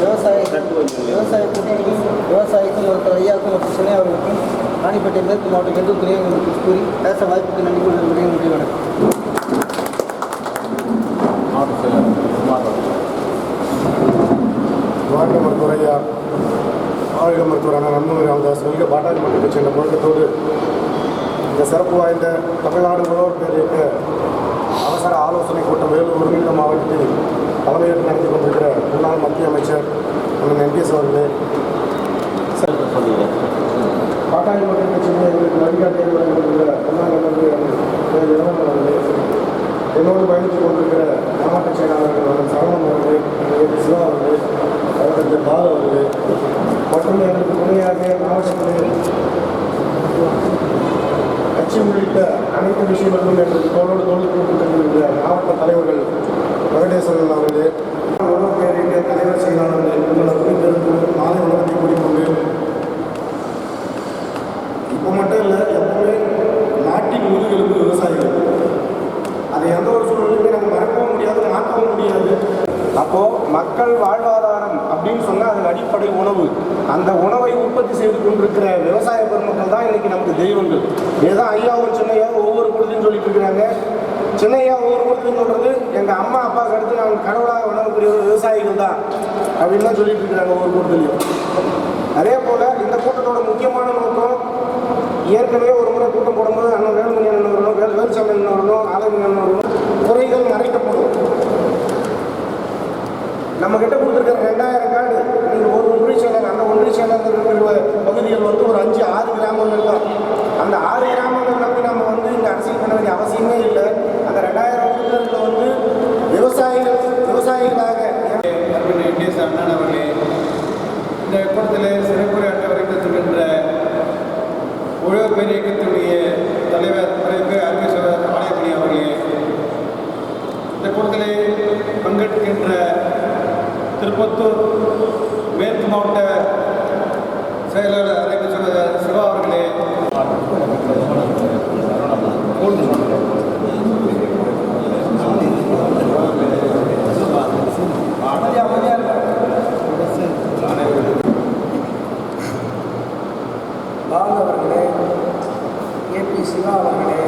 விவசாய விவசாய கூட்டணிக்கும் விவசாயிக்கும் ஒருத்தர் ஐயாக்கும் ஒருத்தர் சினை அவர்களுக்கும் ராணிப்பேட்டை மேற்கு மாவட்ட கெண்டு துணை கூறி பேச வாய்ப்புக்கு நன்றி கொள்ள முடிய முடிவு வாழ்க மருத்துவரையா வாழ்க மருத்துவரான நன்முறை ராமதாஸ் மிக பாட்டாளி சென்ற முழக்கத்தோடு இந்த சிறப்பு வாய்ந்த தமிழ்நாடு முதல்வர் பேரிட்ட அவசர ஆலோசனை கூட்டம் வேலூர் மாவட்டத்தில் தலைமையேற்று நடத்தி கொண்டிருக்கிற முன்னாள் மத்திய அமைச்சர் அண்ணன் என்கேஸ் சார் சொல்லுங்கள் பாட்டாளி மக்கள் கட்சியிலே எங்களுக்கு வழிகாட்டியாக என்னோடு பயணித்து கொண்டிருக்கிற மாவட்ட செயலாளர்கள் அண்ணன் சரவணன் அவர்களே அண்ணன் சிவா அவர்களே அவர்கள் பால அவர்களே மற்றும் எனக்கு துணையாக மாவட்டத்தில் கட்சி உள்ளிட்ட அனைத்து விஷயங்களும் எங்களுக்கு தோளோடு தோல்வி கொடுத்திருக்கிற மாவட்ட தலைவர்கள் வெங்கடேஸ்வரன் அவர்கள் அடிப்படை உணவு. அந்த உணவை உற்பத்தி செய்து கொண்டிருக்கிற விவசாய பெருமக்கள் தான் இன்னைக்கு நமக்கு தெய்வங்கள். ஏதோ ஐயாவும் சின்னையாவும் ஒவ்வொரு பொழுதுன்னு சொல்லிட்டு இருக்கிறாங்க. சின்னையா ஒவ்வொரு பொழுதுன்னு சொல்றது எங்க அம்மா அப்பாவுக்கு அடுத்து நாங்கள் கடவுளாக உணரக்கூடிய விவசாயிகள் தான் அப்படின்னு தான் சொல்லிட்டு இருக்கிறாங்க ஒவ்வொரு பொழுதுலையும். அதே போல இந்த கூட்டத்தோட முக்கியமான நோக்கம் ஏற்கனவே ஒரு முறை கூட்டம் போடும்போது அண்ணன் வேலுமணி அண்ணன் வரணும் வேல் வேலுசாமி அண்ணன் வரணும் ஆலமணி அண்ணன் வரணும் குறைகள் மறைக்கப்படும். நம்ம அருமை அண்ணன் அவர்களே இந்த கூட்டத்தில் சிறப்புரையாற்ற வருகின்ற உழவர் பெரிய இயக்கத்தினுடைய தலைவர் மறைவு அருகேஸ்வரர் ஆலயமணி அவர்களே இந்த கூட்டத்திலே பங்கேற்கின்ற திருப்பத்தூர் மேற்கு மாவட்ட செயலாளர் அருகேஸ்வரர் சிவா அவர்களே பால் அவர்களே ஏபி சிவா அவர்களே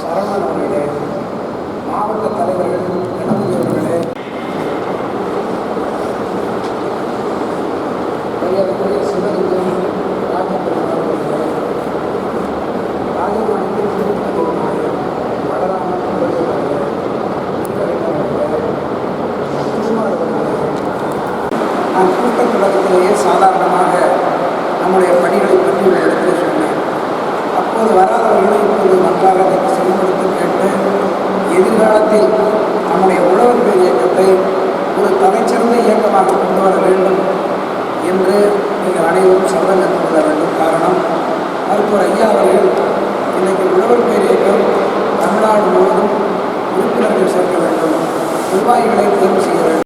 சரவணன் அவர்களே மாவட்ட தலைவர்கள் கணபதி அவர்களே மரியாதைக்குரிய சிவலிங்கம் ராஜபெருமாள் அவர்களே ராஜமாணிக்கம் திருப்பதி நாயகம் வளராமன் அவர்களே குமார் அவர்களே நான் கூட்டத் தொடக்கத்திலேயே சாதாரணமாக நம்முடைய பணிகளை பற்றி ஒரு சொன்னேன்? அப்போது வராதவர்களும் இப்போது நன்றாக அதை கேட்டு எதிர்காலத்தில் நம்முடைய உழவர் பேர் இயக்கத்தை ஒரு தலைச்சிறந்த இயக்கமாக கொண்டு வர வேண்டும் என்று நீங்கள் அனைவரும் சபதம் எடுத்துக்கொள்ள வேண்டும் காரணம். மருத்துவர் ஐயா அவர்கள் இன்றைக்கு உழவர் பேர் இயக்கம் தமிழ்நாடு முழுவதும் உறுப்பினர்கள் சேர்க்க வேண்டும். நிர்வாகிகளை தேர்வு செய்ய